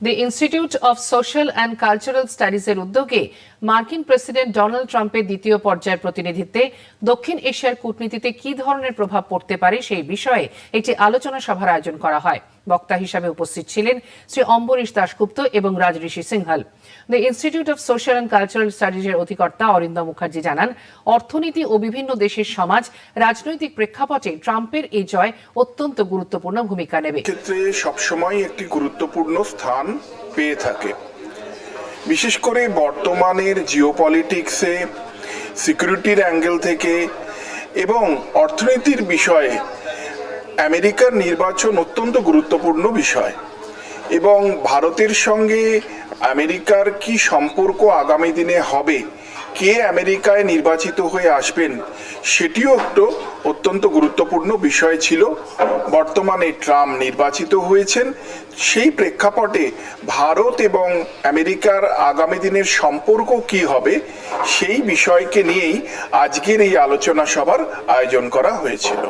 The institute of social and cultural স্টাডিজের উদ্যোগে মার্কিন president Donald ট্রাম্পের দ্বিতীয় পর্যায়ের প্রতিনিধিত্বে দক্ষিণ এশিয়ার কূটনীতিতে কি ধরনের প্রভাব পড়তে পারে সেই বিষয়ে একটি আলোচনা সভার আয়োজন করা হয়। বক্তা হিসাবে উপস্থিত ছিলেন শ্রী অম্বরীশ দাশগুপ্ত এবং Rajarshi Singhal. The institute of social and cultural স্টাডিজের অধিকর্তা অরিন্দম মুখার্জি জানান, অর্থনীতি ও বিভিন্ন দেশের সমাজ রাজনৈতিক প্রেক্ষাপটে ট্রাম্পের এই জয় অত্যন্ত গুরুত্বপূর্ণ ভূমিকা নেবে। ক্ষেত্রে সবসময় একটি গুরুত্বপূর্ণ স্থান পেয়ে থাকে। বিশেষ করে বর্তমানের জিওপলিটিক্সে, সিকিউরিটির অ্যাঙ্গেল থেকে এবং অর্থনীতির বিষয়ে আমেরিকার নির্বাচন অত্যন্ত গুরুত্বপূর্ণ বিষয়। এবং ভারতের সঙ্গে আমেরিকার কি সম্পর্ক আগামী দিনে হবে, কে আমেরিকায় নির্বাচিত হয়ে আসবেন, সেটিও একটু অত্যন্ত গুরুত্বপূর্ণ বিষয় ছিল। বর্তমানে ট্রাম্প নির্বাচিত হয়েছেন, সেই প্রেক্ষাপটে ভারত এবং আমেরিকার আগামী দিনের সম্পর্ক কি হবে, সেই বিষয়কে নিয়েই আজকের এই আলোচনা সভার আয়োজন করা হয়েছিল।